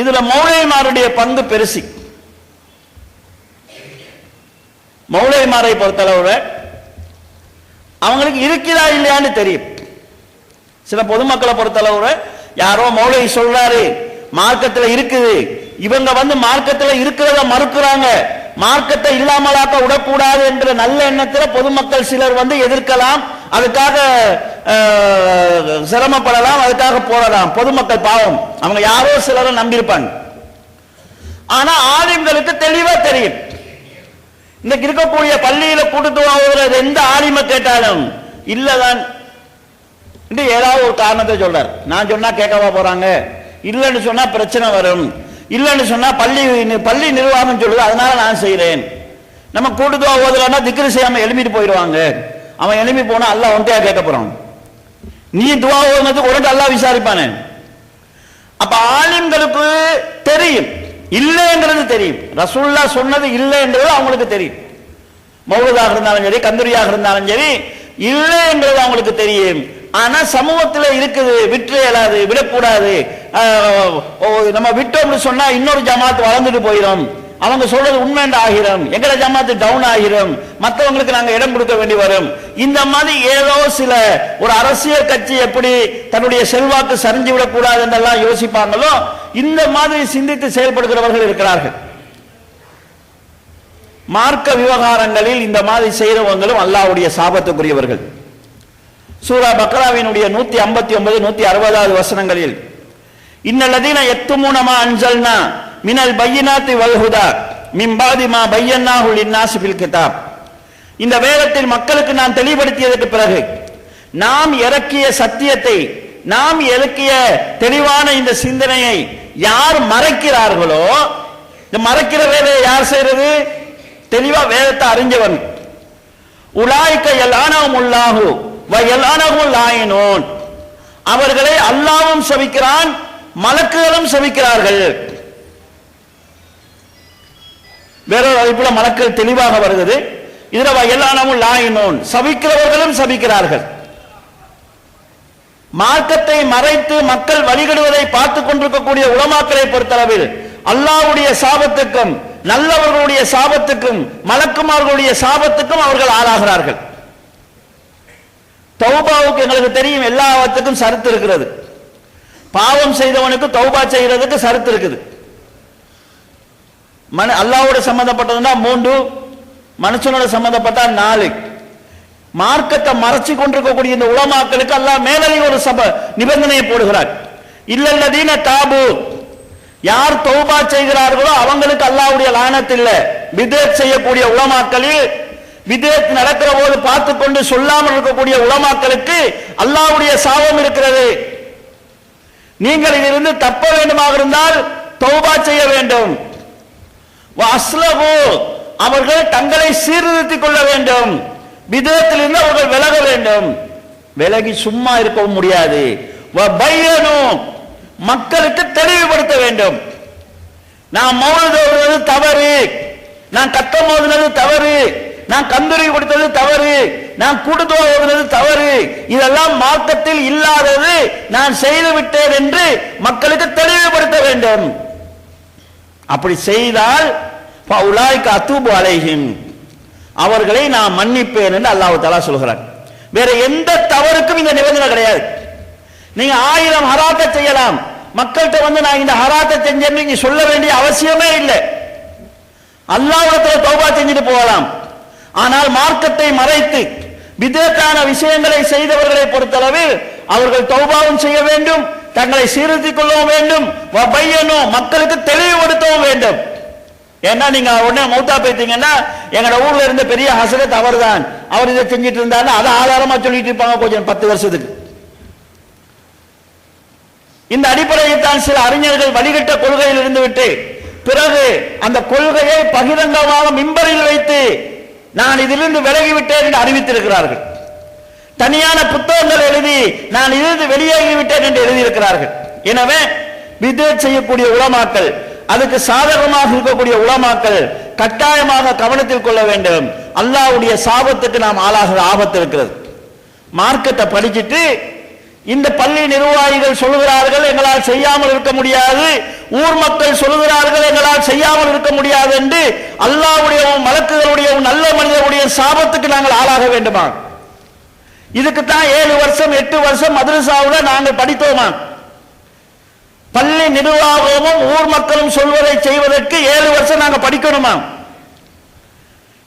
இதுல மௌலைமாருடைய பங்கு பெருசி. மௌலைமாரை பொறுத்தளவுல அவங்களுக்கு இருக்கிறா இல்லையான்னு தெரியும். சில பொதுமக்களை பொறுத்தளவுல யாரோ மௌலை சொல்றாரு மார்க்கத்துல இருக்குது. இவங்க வந்து மார்க்கத்துல இருக்கிறத மறுக்கிறாங்க. மார்க்கத்தை இல்லாமலாக்க விடக்கூடாது என்ற நல்ல எண்ணத்துல பொதுமக்கள் சிலர் வந்து எதிர்க்கலாம். அதுக்காக சிரமப்படலாம் அதுக்காக போடலாம். பொதுமக்கள் பாவம். அவங்க யாரோ சிலரை நம்பியிருப்பாங்க. ஆனா ஆலிம்களுக்கு தெளிவா தெரியும். இன்னைக்கு இருக்கக்கூடிய பள்ளியில கூட்டுத்துவாவது எந்த ஆலிமை கேட்டாலும் இல்லதான். என்று ஏதாவது ஒரு காரணத்தை சொல்றார். நான் சொன்னா கேட்கவா போறாங்க? இல்லைன்னு சொன்னா பிரச்சனை வரும். இல்லைன்னு சொன்னா பள்ளி பள்ளி நிர்வாகம் சொல்லுது அதனால நான் செய்கிறேன் நம்ம கூட்டுத்துவா ஓதுலன்னா திக்ரு செய்யாம எழுப்பிட்டு போயிடுவாங்க. அவன் எழுப்பி போனா அல்லாஹ் ஒன்றையா கேட்க போறான். நீ துவா ஓதுனதுக்கு உடனே அல்லாஹ் விசாரிப்பானே. அப்ப ஆலிம்களுக்கு தெரியும். இல்லைங்கிறது தெரியும். ரசூல்லா சொன்னது இல்லைன்றது அவங்களுக்கு தெரியும். மௌலதாக இருந்தாலும் சரி கந்தூரியாக இருந்தாலும் சரி இல்லைங்கிறது அவங்களுக்கு தெரியும். ஆனா சமூகத்தில் இருக்குது விட்டு இயலாது விடக்கூடாது. ஓ, நம்ம விட்டோம்னு சொன்னா இன்னொரு ஜமாத் வளர்ந்துட்டு போயிடும் அவங்க சொல்றது உண்மைன்ற ஆகிரும். எங்களை ஜமாத்து டவுன் ஆகிரும். மற்றவங்களுக்கு நாங்க இடம் கொடுக்க வேண்டி வரும். இந்த மாதிரி ஏதோ சில ஒரு அரசியல் கட்சி எப்படி தன்னுடைய செல்வாக்கு சரிஞ்சு விடக்கூடாது என்றெல்லாம் யோசிப்பாங்களோ இந்த மாதிரி சிந்தித்து செயல்படுகிறவர்கள் இருக்கிறார்கள். மார்க்க விவகாரங்களில் இந்த மாதிரி செய்கிறவங்களும் அல்லாவுடைய சாபத்துக்குரியவர்கள். சூரா பக்ராவினுடைய நூத்தி ஐம்பத்தி ஒன்பது நூத்தி அறுபதாவது வசனங்களில் இன்னல்லதீன எத்துமூனமா அஞ்சல்னா மினல் பையினாத்தி வல்ஹுதா மிம்பாதி மா பையன்னாஹு லின்னாசி ஃபில் கிதாப். இந்த வேதத்தில் மக்களுக்கு நான் தெளிவுபடுத்தியதற்கு பிறகு நாம் இறக்கிய சத்தியத்தை நாம் இறக்கிய தெளிவான இந்த சிந்தனையை யார் மறைக்கிறார்களோ இந்த மறைக்கிற வேலையை யார் செய்யறது தெளிவா வேதத்தை அறிஞ்சவன். உலாய்க்க எல்லானவும் உள்ளாகு வ எல்லானவும் லாயினோன். அவர்களை அல்லாவும் சபிக்கிறான் மலக்குகளும் சபிக்கிறார்கள். வேறொரு அறிப்புல மலக்கள் தெளிவாக வருகிறது. இதுல எல்லா எல்லானவும் லாயினோன் சபிக்கிறவர்களும் சபிக்கிறார்கள். மார்க்கத்தை மறைத்து மக்கள் வழிகடுவதை பார்த்துக் கொண்டிருக்கக்கூடிய உலமாக்களை பொறுத்தளவில் அல்லாவுடைய சாபத்துக்கும் நல்லவர்களுடைய சாபத்துக்கும் மலக்குமார்களுடைய சாபத்துக்கும் அவர்கள் ஆளாகிறார்கள். தௌபாவுக்கு எங்களுக்கு தெரியும் எல்லாத்துக்கும் சருத்து இருக்கிறது. பாவம் செய்தவனுக்கு தௌபா செய்யறதுக்கு சருத்து இருக்குது. மன அல்லாவோட சம்மந்தப்பட்டதுன்னா மூன்று மனுஷனோட சம்மந்தப்பட்டா நாலு. மார்க்கத்தை மறைச்சு கொண்டிருக்கக்கூடிய இந்த உலமாக்களுக்கு அல்லாஹ் மேலதிக ஒரு சப நிபந்தனையை போடுகிறார். இல்லல்லதீன தாபு. யார் தௌபா செய்கிறார்களோ அவங்களுக்கு அல்லாவுடைய லானத் இல்ல. விதேத் செய்யக்கூடிய உலமாக்களில் விதேத் நடக்கிற போது பார்த்து கொண்டு சொல்லாமல் இருக்கக்கூடிய உலமாக்களுக்கு அல்லாஹ்வுடைய சாபம் இருக்கிறது. நீங்கள் இதிலிருந்து தப்ப வேண்டுமாக இருந்தால் தௌபா செய்ய வேண்டும். அஸ்லபு அவர்கள் தங்களை சீர்திருத்திக் கொள்ள வேண்டும். விதத்திலிருந்து அவர்கள் விலக வேண்டும். விலகி சும்மா இருக்கவும் முடியாது. மக்களுக்கு தெளிவுபடுத்த வேண்டும். நான் மௌனது தவறு. நான் கத்த மோதினது தவறு. நான் கந்துரி கொடுத்தது தவறு. நான் கூடுதோ ஓதுனது தவறு. இதெல்லாம் மார்க்கத்தில் இல்லாதது நான் செய்து விட்டேன் என்று மக்களுக்கு தெளிவுபடுத்த வேண்டும். அப்படி செய்தால் உலாய்க்கு அத்தூபு அலைஹிம். அவர்களை நான் மன்னிப்பேன் என்று அல்லாஹு தஆலா சொல்கிறார் வேற எந்த தவறுக்கும் இந்த நிபந்தனை கிடையாது. நீங்க ஆயிரம் ஹராத்தை செய்யலாம். மக்கள்கிட்ட வந்து நான் இந்த ஹராத்தை செஞ்சேன்னு நீங்க சொல்ல வேண்டிய அவசியமே இல்லை. அல்லாஹ்விடத்துல தௌபா செஞ்சுட்டு போகலாம். ஆனால் மார்க்கத்தை மறைத்து விதத்தான விஷயங்களை செய்தவர்களை பொறுத்தளவில் அவர்கள் தௌபாவும் செய்ய வேண்டும். தங்களை சீர்திருத்திக் கொள்ளவும் வேண்டும் பையனும் மக்களுக்கு தெளிவுபடுத்தவும் வேண்டும். ஏன்னா நீங்க உடனே மௌத்தா போயிட்டீங்கன்னா எங்களோட ஊர்ல இருந்த பெரிய ஹசரத் அவர்தான். அவர் இதை செஞ்சுட்டு இருந்தாருன்னு அதை ஆதாரமா சொல்லிட்டு இருப்பாங்க கொஞ்சம் பத்து வருஷத்துக்கு. இந்த அடிப்படையில் தான் சில அறிஞர்கள் வழிகட்ட கொள்கையில் இருந்து விட்டு பிறகு அந்த கொள்கையை பகிரங்கமாக மிம்பரில் வைத்து நான் இதிலிருந்து விலகிவிட்டேன் என்று அறிவித்திருக்கிறார்கள். தனியான புத்தகங்கள் எழுதி நான் இருந்து வெளியேறிவிட்டேன் என்று எழுதியிருக்கிறார்கள். எனவே விதேத் செய்யக்கூடிய உலமாக்கள் அதுக்கு சாதகமாக இருக்கக்கூடிய உலமாக்கள் கட்டாயமாக கவனத்தில் கொள்ள வேண்டும். அல்லாஹ்வுடைய சாபத்துக்கு நாம் ஆளாகிற ஆபத்து இருக்கிறது மார்க்கத்தை படிச்சுட்டு இந்த பள்ளி நிர்வாகிகள் சொல்லுகிறார்கள் எங்களால் செய்யாமல் இருக்க முடியாது. ஊர் மக்கள் சொல்லுகிறார்கள் எங்களால் செய்யாமல் இருக்க முடியாது என்று அல்லாவுடைய மலக்குகளுடையவும் நல்ல மனிதனுடைய சாபத்துக்கு நாங்கள் ஆளாக வேண்டுமா? இதுக்கு தான் ஏழு வருஷம் எட்டு வருஷம் மதுரசாவில் நாங்கள் படித்தோமா? பள்ளி நிர்வாகமும் ஊர் மக்களும் சொல்வதை செய்வதற்கு ஏழு வருஷம் நாங்கள் படிக்கணுமா?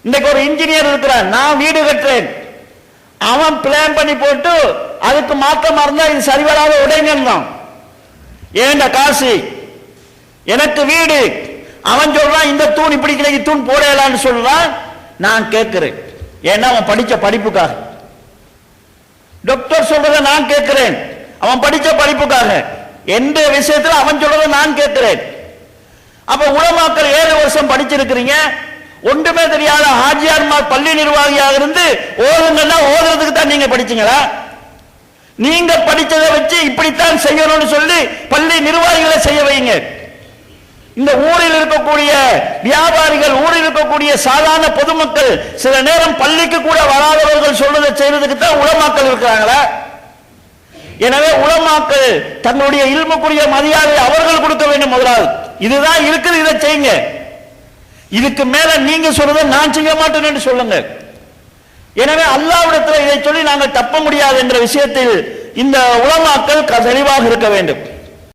இன்னைக்கு ஒரு இன்ஜினியர் இருக்கிறான் நான் வீடு கட்டுறேன். அவன் பிளான் பண்ணி போட்டு அதுக்கு மாற்றமா இருந்தா இது சரிவராத உடைங்கள் தான். ஏண்ட காசு? எனக்கு வீடு. அவன் சொல்றான் இந்த தூண் இப்படி கிடைக்கு தூண் போடலான்னு சொல்றான். நான் கேட்கிறேன். ஏன்னா அவன் படிச்ச படிப்புக்காக. டாக்டர் சொல்றத நான் கேட்கிறேன். அவன் படிச்ச படிப்புக்காக. எந்த விஷயத்துல அவன் சொல்றத நான் கேட்கிறேன். அப்ப உலமாக்கள் ஏழு வருஷம் படிச்சிருக்கிறீங்க. ஒன்றுமே தெரியாத ஹாஜியார்மார் பள்ளி நிர்வாகியாக இருந்து ஓதுங்கன்னா ஓதுறதுக்கு தான் நீங்க படிச்சீங்களா? நீங்க படிச்சதை வச்சு இப்படித்தான் செய்யணும்னு சொல்லி பள்ளி நிர்வாகிகளை செய்ய வைங்க. இந்த ஊரில் இருக்கக்கூடிய வியாபாரிகள் ஊரில் இருக்கக்கூடிய சாதாரண பொதுமக்கள் சில நேரம் பள்ளிக்கு கூட வராதவர்கள் சொல்றதை செய்யறதுக்கு தான் உலமாக்கள் இருக்கிறாங்களா. எனவே உலமாக்கள் தன்னுடைய இல்முக்குரிய மரியாதை அவர்கள் கொடுக்க வேண்டும் முதலாவது. இதுதான் இருக்குது இதை செய்யுங்க. இதுக்கு மேல நீங்க சொல்றதை நான் செய்ய மாட்டேன் என்று சொல்லுங்க எனவே அல்லாவிடத்தில் இதை சொல்லி நாங்கள் தப்ப முடியாது என்ற விஷயத்தில் இந்த உலமாக்கள் க- தெளிவாக இருக்க வேண்டும்.